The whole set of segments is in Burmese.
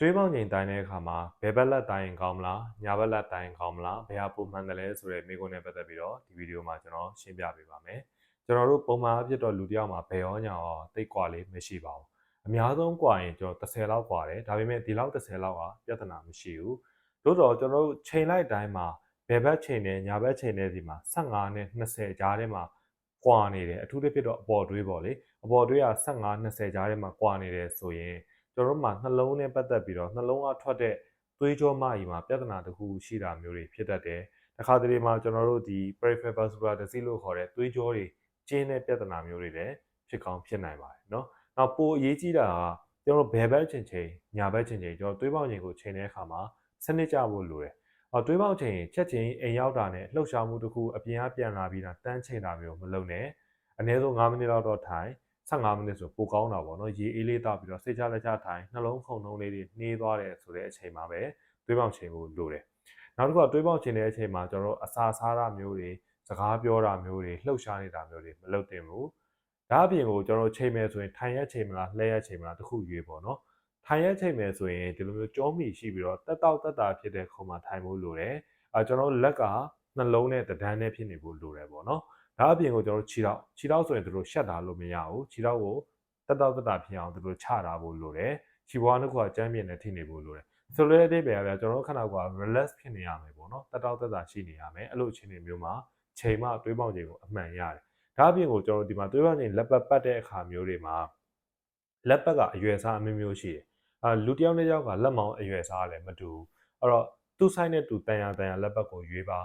တွေးပေါင်းချိန်တိုင်းတဲ့အခါမှာဘယ်ဘက်လက်တိုင်းကောင်းမလားညာဘက်လက်တိုင်းကောင်းမလားဘယ်ဟာပုံမှန်တယ်လဲဆိုတဲ့မိကုန်းနဲ့ပတ်သက်ပြီးတော့ဒီဗီဒီယိုမှာကျွန်တော်ရှင်းပြပေးပါမယ်ကျွန်တော်တို့ပုံမှန်အဖြစ်တော့လူတစ်ယောက်မှာဘယ်ရောညာရောတိတ်ကွာလေးမရှိပါဘူးအများဆုံးကွာရင်ကျွန်တော်30လောက်ကွာတယ်ဒါပေမဲ့ဒီလောက်30လောက်ကပြဿနာမရှိဘူးတို့တော့ကျွန်တော်တို့ချိန်လိုက်တိုင်းမှာဘယ်ဘက်ချိန်နဲ့ညာဘက်ချိန်နဲ့ဒီမှာ15နဲ့20ကြားထဲမှာကွာနေတယ်အထူးသဖြင့်တော့အပေါ်တွေးပေါ့လေအပေါ်တွေးက15 20ကြားထဲမှာကွာနေတယ်ဆိုရင် ကျွန်တော်တို့မှာနှလုံးနဲ့ပတ်သက်ပြီးတော့နှလုံးကထွက်တဲ့သွေးကြောမကြီးမှာပြဿနာတစ်ခုရှိတာမျိုးတွေဖြစ်တတ်တယ်။တစ်ခါတလေမှာကျွန်တော်တို့ဒီ peripheral vascular disease လို့ခေါ်တဲ့သွေးကြောတွေကျင်းတဲ့ပြဿနာမျိုးတွေလည်းဖြစ်ကောင်းဖြစ်နိုင်ပါတယ်နော်။နောက်ပိုအရေးကြီးတာကကျွန်တော်တို့ဘယ်ဘက်ချိန်ချိန်ညာဘက်ချိန်ချိန်ကျွန်တော်သွေးပေါင်ချိန်ကိုချိန်တဲ့အခါမှာစနစ်ကျဖို့လိုတယ်။အော်သွေးပေါင်ချိန်ချက်ချင်းအိမ်ရောက်တာနဲ့လှုပ်ရှားမှုတစ်ခုအပြင်အပြန်လာပြီးတာတန်းချိန်တာမျိုးမလုပ်နဲ့။အနည်းဆုံး9မိနစ်လောက်တော့ထိုင် 15မိနစ်ဆိုပိုကောင်းတာပေါ့နော်ရေအေးလေးတောက်ပြီးတော့စိတ်ချလက်ချထိုင်နှလုံးခုန်နှုံးလေးတွေနှေးသွားတယ်ဆိုတဲ့အချိန်မှာပဲတွေးပေါင်ချိန်ဖို့လိုတယ်နောက်တစ်ခုကတွေးပေါင်ချိန်တဲ့အချိန်မှာကျွန်တော်တို့အစာစားတာမျိုးတွေစကားပြောတာမျိုးတွေလှုပ်ရှားနေတာမျိုးတွေမလုပ်သင့်ဘူးဒါအပြင်ကိုကျွန်တော်ချိန်မယ်ဆိုရင်ထိုင်ရက်ချိန်မလားလှဲရက်ချိန်မလားတခုရွေးပေါ့နော်ထိုင်ရက်ချိန်မယ်ဆိုရင်ဒီလိုမျိုးကြောမိရှိပြီးတော့တက်တောက်တက်တာဖြစ်တဲ့ခုံမှာထိုင်ဖို့လိုတယ်အဲကျွန်တော်လက်ကနှလုံးနဲ့တဒန်းနဲ့ဖြစ်နေဖို့လိုတယ်ပေါ့နော် ဒါအပြင်ကိုကျွန်တော်ခြေထောက်ခြေထောက်ဆိုရင်တို့ရှက်တာလို့မရဘူးခြေထောက်ကိုတက်တောက်တက်တာဖြစ်အောင်တို့ချတာဖို့လိုတယ်ခြေဘွားနှစ်ခုကကျမ်းပြင်နဲ့ထိနေဖို့လိုတယ်ဆိုလိုတဲ့အဓိပ္ပာယ်ကကျွန်တော်တို့ခန္ဓာကိုယ်က relax ဖြစ်နေရမယ်ပေါ့နော်တက်တောက်တက်တာရှိနေရမယ်အဲ့လိုအခြေအနေမျိုးမှာချိန်မှတွေးပေါက်ချိန်ကိုအမှန်ရတယ်ဒါအပြင်ကိုကျွန်တော်ဒီမှာတွေးပေါက်ချိန်လက်ပတ်ပတ်တဲ့အခါမျိုးတွေမှာလက်ပတ်ကအရွယ်စားအမျိုးမျိုးရှိတယ်အာလူတစ်ယောက်နဲ့ယောက်ကလက်မောင်းအရွယ်စားလည်းမတူဘူးအဲ့တော့သူ့ဆိုင်နဲ့သူတန်ရတန်ရလက်ပတ်ကိုရွေးပါ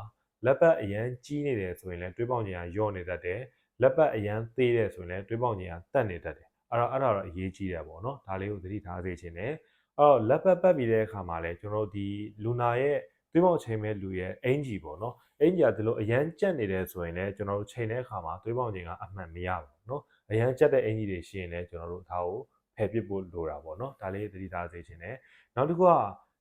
လက်ပတ်အရန်ကြီးနေတယ်ဆိုရင်လည်းတွေးပေါက်ချိန်ကညော့နေတတ်တယ်လက်ပတ်အရန်သေးတယ်ဆိုရင်လည်းတွေးပေါက်ချိန်ကတက်နေတတ်တယ်အဲ့တော့အဲ့ဒါတော့အရေးကြီးတယ်ပေါ့နော်ဒါလေးကိုသတိထားစေချင်တယ်အဲ့တော့လက်ပတ်ပတ်ပြီးတဲ့အခါမှာလည်းကျွန်တော်ဒီလူနာရဲ့တွေးပေါက်ချိန်မဲ့လူရဲ့အင်ဂျီပေါ့နော်အင်ဂျီကဒီလိုအရန်ကြက်နေတယ်ဆိုရင်လည်းကျွန်တော်တို့ချိန်တဲ့အခါမှာတွေးပေါက်ချိန်ကအမှန်မရဘူးနော်အရန်ကြက်တဲ့အင်ဂျီတွေရှိရင်လည်းကျွန်တော်တို့ဒါကိုဖယ်ပစ်ဖို့လိုတာပေါ့နော်ဒါလေးသတိထားစေချင်တယ်နောက်တစ်ခုက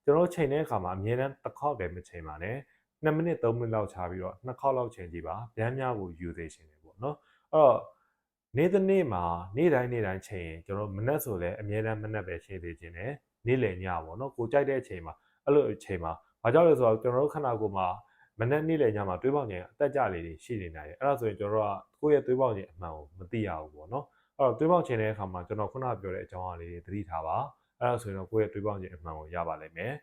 ကျွန်တော်ချိန်တဲ့အခါမှာအမြဲတမ်းတစ်ခေါက်ပဲမချိန်ပါနဲ့ 2မိနစ်3မိနစ်လောက်ခြားပြီးတော့နှစ်ခေါက်လောက်ချိန်ကြည့်ပါဗျမ်းများကိုယူသေးရှင်တယ်ပေါ့နော်အဲ့တော့နေ့တစ်နေ့မှာနေ့တိုင်းနေ့တိုင်းချိန်ရင်ကျွန်တော်မနက်ဆိုလည်းအမြဲတမ်းမနက်ပဲချိန်သေးခြင်းတယ်နေ့လယ်ညပေါ့နော်ကိုကြိုက်တဲ့အချိန်မှာအဲ့လိုအချိန်မှာဘာကြောင့်လဲဆိုတော့ကျွန်တော်တို့ခန္ဓာကိုယ်မှာမနက်နေ့လယ်ညမှာတွေးပေါက်ခြင်းအသက်ကြလေးတွေရှိနေနိုင်တယ်အဲ့ဒါဆိုရင်ကျွန်တော်တို့ကကိုယ့်ရဲ့တွေးပေါက်ခြင်းအမှန်ကိုမသိရဘူးပေါ့နော်အဲ့တော့တွေးပေါက်ခြင်းတဲ့အခါမှာကျွန်တော်ခုနပြောတဲ့အကြောင်းအရာလေးတွေသတိထားပါအဲ့ဒါဆိုရင်တော့ကိုယ့်ရဲ့တွေးပေါက်ခြင်းအမှန်ကိုရပါလိမ့်မယ်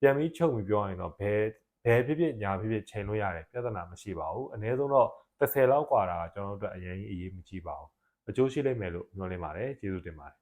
ပြန်ပြီးချုပ်ပြီးပြောရရင်တော့ဘယ် ဘယ်ဖြစ်ဖြစ်ညာဖြစ်ဖြစ်ချိန်လို့ရတယ်ပြဿနာမရှိပါဘူးအနည်းဆုံးတော့30လောက်กว่าတာကျွန်တော်တို့အတွက်အရင်ကြီးအရေးမကြီးပါဘူးအကျိုးရှိလိမ့်မယ်လို့မျှော်လင့်ပါတယ်ကျေးဇူးတင်ပါတယ်